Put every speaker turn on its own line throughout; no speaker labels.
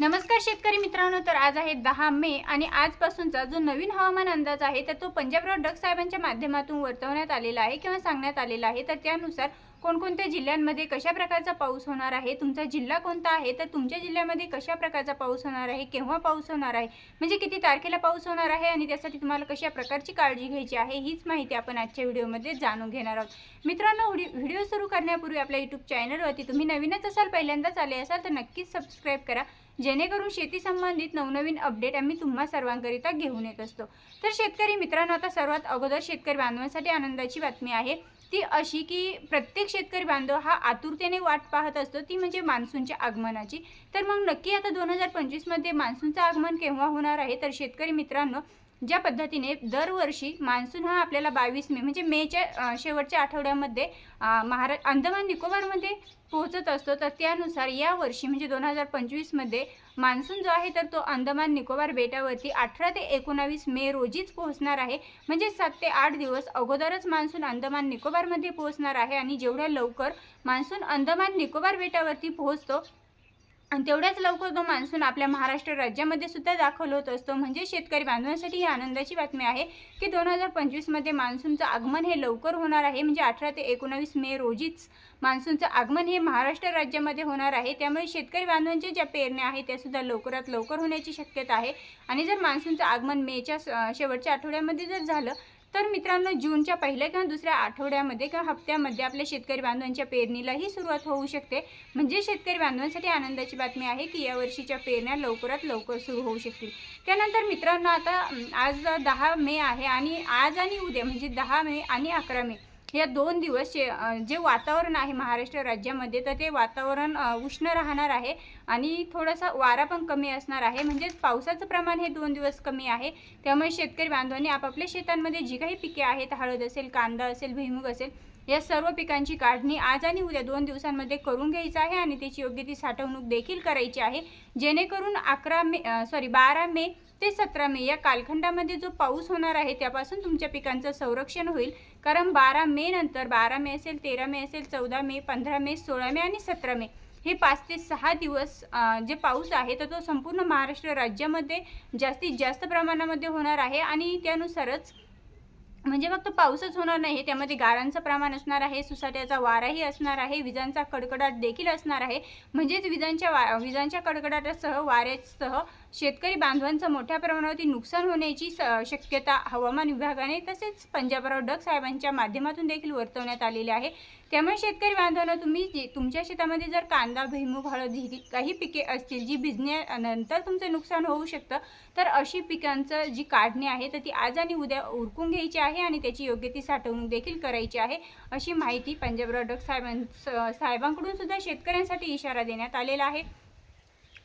नमस्कार शेतकरी मित्रांनो तर आज आहे दहा मे आणि आजपासूनचा जो नवीन हवामान अंदाज आहे तर तो पंजाबराव डग साहेबांच्या माध्यमातून वर्तवण्यात आलेला आहे किंवा सांगण्यात आलेला आहे. तर त्यानुसार कोणकोणत्या जिल्ह्यांमध्ये कशा प्रकारचा पाऊस होणार आहे? तुमचा जिल्हा कोणता आहे? तर तुमच्या जिल्ह्यामध्ये कशा प्रकारचा पाऊस होणार आहे? केव्हा पाऊस होणार आहे? म्हणजे किती तारखेला पाऊस होणार आहे? आणि त्यासाठी तुम्हाला कशा प्रकारची काळजी घ्यायची आहे? हीच माहिती आपण आजच्या व्हिडिओमध्ये जाणून घेणार आहोत. मित्रांनो व्हिडिओ व्हिडिओ सुरू करण्यापूर्वी आपल्या यूट्यूब चॅनलवरती तुम्ही नवीनच असाल पहिल्यांदाच आले असाल तर नक्कीच सबस्क्राईब करा. जेणेकरून शेती संबंधित नवनवीन अपडेट आम्ही तुम्हा सर्वांकरिता घेऊन येत असतो. तर शेतकरी मित्रांनो आता सर्वात अगोदर शेतकरी बांधवांसाठी आनंदाची बातमी आहे. ती अशी की प्रत्येक शेतकरी बांधव हा आतुरतेने वाट पाहत असतो ती म्हणजे मान्सूनच्या आगमनाची. तर मग नक्की आता दोन हजार पंचवीसमध्ये मान्सूनचं आगमन केव्हा होणार आहे? तर शेतकरी मित्रांनो ज्या पद्धतीने दरवर्षी मान्सून हा आपल्याला बावीस मे म्हणजे मेच्या शेवटच्या आठवड्यामध्ये महारा अंदमान निकोबारमध्ये पोहोचत असतो तर त्यानुसार या वर्षी म्हणजे दोन हजार पंचवीसमध्ये मान्सून जो आहे तर तो अंदमान निकोबार बेटावरती अठरा ते एकोणावीस मे रोजीच पोहोचणार आहे. म्हणजे सात ते आठ दिवस अगोदरच मान्सून अंदमान निकोबारमध्ये पोहोचणार आहे आणि जेवढ्या लवकर मान्सून अंदमान निकोबार बेटावरती पोहोचतो आणि तेवढ्याच लवकर तो मान्सून आपल्या महाराष्ट्र राज्यामध्ये सुद्धा दाखल होत असतो. म्हणजे शेतकरी बांधवांसाठी ही आनंदाची बातमी आहे की दोन हजार पंचवीसमध्ये मान्सूनचं आगमन हे लवकर होणार आहे. म्हणजे अठरा ते एकोणावीस मे रोजीच मान्सूनचं आगमन हे महाराष्ट्र राज्यामध्ये होणार आहे. त्यामुळे शेतकरी बांधवांच्या ज्या पेरण्या आहेत त्यासुद्धा लवकरात लवकर होण्याची शक्यता आहे. आणि जर मान्सूनचं आगमन मेच्या स- शेवटच्या आठवड्यामध्ये जर झालं तर मित्रांनो जूनच्या पहिल्या किंवा दुसऱ्या आठवड्यामध्ये किंवा हप्त्यामध्ये आपल्या शेतकरी बांधवांच्या पेरणीलाही सुरुवात होऊ शकते. म्हणजे शेतकरी बांधवांसाठी आनंदाची बातमी आहे की या वर्षीच्या पेरण्या लवकरात लवकर सुरू होऊ शकतील. त्यानंतर मित्रांनो आता आज दहा मे आहे आणि आज आणि उद्या म्हणजे दहा मे आणि अकरा मे या दोन दिवस जे जे वातावरण आहे महाराष्ट्र राज्यामध्ये तर ते वातावरण उष्ण राहणार आहे आणि थोडासा वारा पण कमी असणार आहे. म्हणजेच पावसाचं प्रमाण हे दोन दिवस कमी आहे. त्यामुळे शेतकरी बांधवांनी आपापल्या शेतांमध्ये जी काही पिके आहेत हळद असेल कांदा असेल भुईमुग असेल या सर्व पिकांची काढणी आज आणि उद्या दोन दिवसांमध्ये करून घ्यायचं आहे आणि त्याची योग्य ती साठवणूक देखील करायची आहे. जेणेकरून अकरा मे सॉरी बारा मे ते सतरा मे या कालखंडामध्ये जो पाऊस होणार आहे त्यापासून तुमच्या पिकांचं संरक्षण होईल. कारण बारा मे नंतर बारा मे असेल तेरा मे असेल चौदा मे पंधरा मे सोळा मे आणि सतरा मे हे पाच ते सहा दिवस जे पाऊस आहे तर तो संपूर्ण महाराष्ट्र राज्यामध्ये जास्तीत जास्त प्रमाणामध्ये होणार आहे आणि त्यानुसारच म्हणजे फक्त पाऊसच होणार नाही त्यामध्ये गारांचं प्रमाण असणार आहे सुसाट्याचा वाराही असणार आहे विजांचा कडकडाट देखील असणार आहे. म्हणजेच विजांच्या वा विजांच्या कडकडाटासह वाऱ्यासह शेतकरी बांधवांचं मोठ्या प्रमाणावरती नुकसान होण्याची स शक्यता हवामान विभागाने तसेच पंजाबराव डग साहेबांच्या माध्यमातून देखील वर्तवण्यात आलेली आहे. त्यामुळे शेतकरी बांधवांना तुम्ही जे तुमच्या शेतामध्ये जर कांदा भुईमुग हळद ही काही पिके असतील जी भिजण्यानंतर तुमचं नुकसान होऊ शकतं तर अशी पिकांचं जी काढणी आहे तर ती आज आणि उद्या उरकून घ्यायची आहे आणि त्याची योग्य ती साठवणूक देखील करायची आहे अशी माहिती पंजाब डग साहेबां साहेबांकडून सुद्धा शेतकऱ्यांसाठी इशारा देण्यात आलेला आहे.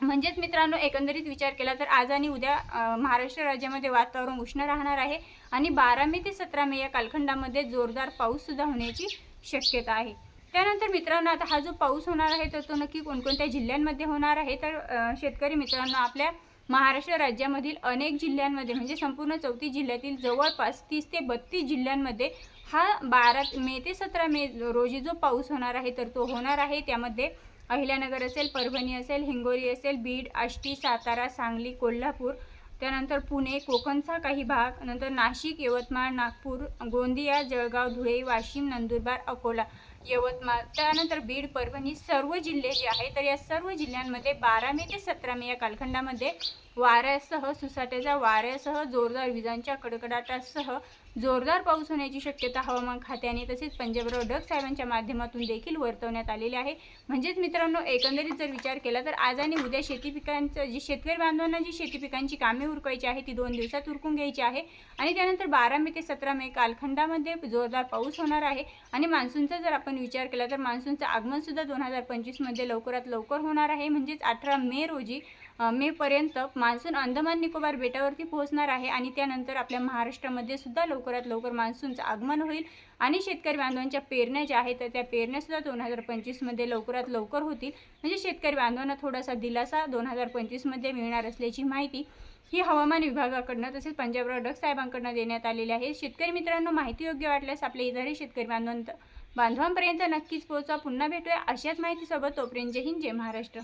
म्हणजेच मित्रांनो एकंदरीत विचार केला तर आज आणि उद्या महाराष्ट्र राज्यामध्ये वातावरण उष्ण राहणार आहे आणि बारा मे ते सतरा मे या कालखंडामध्ये जोरदार पाऊससुद्धा होण्याची शक्यता आहे. त्यानंतर मित्रांनो आता हा जो पाऊस होणार आहे तर तो नक्की कोणकोणत्या जिल्ह्यांमध्ये होणार आहे? तर शेतकरी मित्रांनो आपल्या महाराष्ट्र राज्यामधील अनेक जिल्ह्यांमध्ये म्हणजे संपूर्ण चौतीस जिल्ह्यातील जवळपास तीस ते बत्तीस जिल्ह्यांमध्ये हा बारा मे ते सतरा मे रोजी जो पाऊस होणार आहे तर तो होणार आहे. त्यामध्ये अहिल्यानगर असेल परभणी असेल हिंगोली असेल बीड आष्टी सातारा सांगली कोल्हापूर त्यानंतर पुणे कोकणचा काही भाग नंतर नाशिक यवतमाळ नागपूर गोंदिया जळगाव धुळे वाशिम नंदुरबार अकोला यवतमाळ त्यानंतर बीड परभणी सर्व जिल्हे जे आहे तर या सर्व जिल्ह्यांमध्ये बारा मे ते सतरा मे या कालखंडामध्ये वाऱ्यासह सुसाट्याच्या वाऱ्यासह जोरदार विजांच्या कडकडाटासह जोरदार पाऊस होण्याची शक्यता हवामान खात्याने तसेच पंजाबराव डग साहेबांच्या माध्यमातून देखील वर्तवण्यात आलेली आहे. म्हणजेच मित्रांनो एकंदरीत जर विचार केला तर आज आणि उद्या शेती पिकांचं जी शेतकरी बांधवांना जी शेती पिकांची कामे उरकायची आहे ती दोन दिवसात उरकून घ्यायची आहे. आणि त्यानंतर बारा मे ते सतरा मे कालखंडामध्ये जोरदार पाऊस होणार आहे. आणि मान्सूनचा जर आपण विचार केला तर मान्सूनचं आगमनसुद्धा दोन हजार पंचवीसमध्ये लवकरात लवकर होणार आहे. म्हणजेच अठरा मे रोजी मेपर्यंत मान्सून अंदमान निकोबार बेटावरती पोहोचणार आहे आणि त्यानंतर आपल्या महाराष्ट्रामध्ये सुद्धा लवकरात लवकर मान्सूनचं आगमन होईल. आणि शेतकरी बांधवांच्या पेरण्या ज्या आहेत तर त्या पेरण्यासुद्धा दोन हजार पंचवीसमध्ये लवकरात लवकर होतील. म्हणजे शेतकरी बांधवांना थोडासा दिलासा दोन हजार पंचवीसमध्ये मिळणार असल्याची माहिती ही हवामान विभागाकडनं तसेच पंजाब डग साहेबांकडनं देण्यात आलेली आहे. शेतकरी मित्रांनो माहिती योग्य वाटल्यास आपल्या इतरही शेतकरी बांधवांत बांधवांपर्यंत नक्कीच पोहोचा. पुन्हा भेटूया अशाच माहितीसोबत. तोपर्यंत जय हिंद जय महाराष्ट्र.